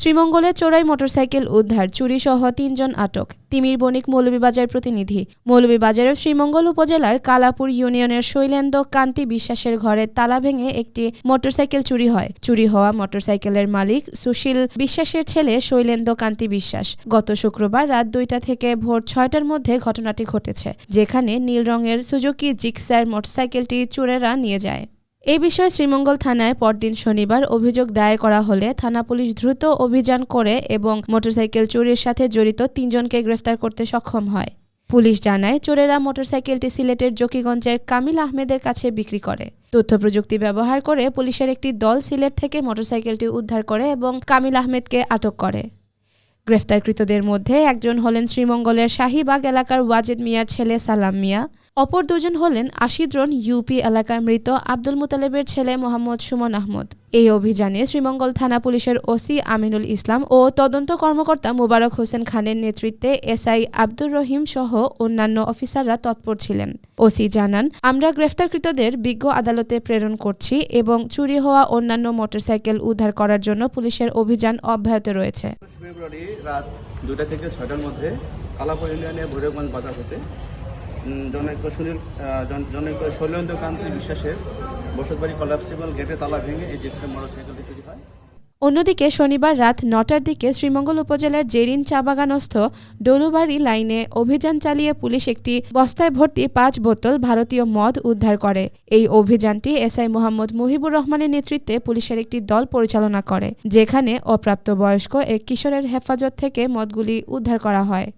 শ্রীমঙ্গলে চোরাই মোটরসাইকেল উদ্ধার চুরি সহ তিনজন আটক। তিমির বণিক মৌলভীবাজার প্রতিনিধি। মৌলভীবাজারের শ্রীমঙ্গল উপজেলার কালাপুর ইউনিয়নের শৈলেন্দ্র কান্তি বিশ্বাসের ঘরে তালা ভেঙে একটি মোটরসাইকেল চুরি হয়। চুরি হওয়া মোটরসাইকেলের মালিক সুশীল বিশ্বাসের ছেলে শৈলেন্দ্র কান্তি বিশ্বাস। গত শুক্রবার রাত দুইটা থেকে ভোর ছয়টার মধ্যে ঘটনাটি ঘটেছে, যেখানে নীল রঙের সুজুকি জিক্সার মোটরসাইকেলটি চোরেরা নিয়ে যায়। এই বিষয়ে শ্রীমঙ্গল থানায় পরদিন শনিবার অভিযোগ দায়ের করা হলে থানা পুলিশ দ্রুত অভিযান করে এবং মোটরসাইকেল চুরির সাথে জড়িত তিনজনকে গ্রেফতার করতে সক্ষম হয়। পুলিশ জানায়, চোরেরা মোটরসাইকেলটি সিলেটের জকিগঞ্জের কামিল আহমেদের কাছে বিক্রি করে। তথ্য প্রযুক্তি ব্যবহার করে পুলিশের একটি দল সিলেট থেকে মোটরসাইকেলটি উদ্ধার করে এবং কামিল আহমেদকে আটক করে। গ্রেফতারকৃতদের মধ্যে একজন হলেন শ্রীমঙ্গলের শাহিবাগ এলাকার ওয়াজেদ মিয়ার ছেলে সালাম মিয়া। অপর দুজন হলেন আশিদ্রন ইউপি এলাকার মৃত আব্দুল মুতালেবের ছেলে মোহাম্মদ সুমন আহমদ। এই অভিযানে শ্রীমঙ্গল থানা পুলিশের ওসি আমিনুল ইসলাম ও তদন্ত কর্মকর্তা মুবারক হোসেন খানের নেতৃত্বে এসআই আব্দুর রহিম সহ অন্যান্য অফিসাররা তৎপর ছিলেন। ওসি জানান, আমরা গ্রেফতারকৃতদের বিজ্ঞ আদালতে প্রেরণ করছি এবং চুরি হওয়া অন্যান্য মোটরসাইকেল উদ্ধার করার জন্য পুলিশের অভিযান অব্যাহত রয়েছে। ফেব্রুয়ারি রাত দুটা থেকে ছয়টার মধ্যে কালাপুর ইউনিয়নে ভৈরবগঞ্জ বাজার হতে জনৈক সুনীল জনৈক শৈলেন্দ্র কান্তি বিশ্বাসের বসতবাড়ি কলাপসিবল গেটে তালা ভেঙে এই জিপসের মোটরসাইকেলটি চুরি হয়। অন্যদিকে শনিবার রাত নটার দিকে শ্রীমঙ্গল উপজেলার জেরিন চা বাগানস্থ ডলুবাড়ি লাইনে অভিযান চালিয়ে পুলিশ একটি বস্তায় ভর্তি পাঁচ বোতল ভারতীয় মদ উদ্ধার করে। এই অভিযানটি এসআই মোহাম্মদ মুহিবুর রহমানের নেতৃত্বে পুলিশের একটি দল পরিচালনা করে, যেখানে অপ্রাপ্ত বয়স্ক এক কিশোরের হেফাজত থেকে মদগুলি উদ্ধার করা হয়।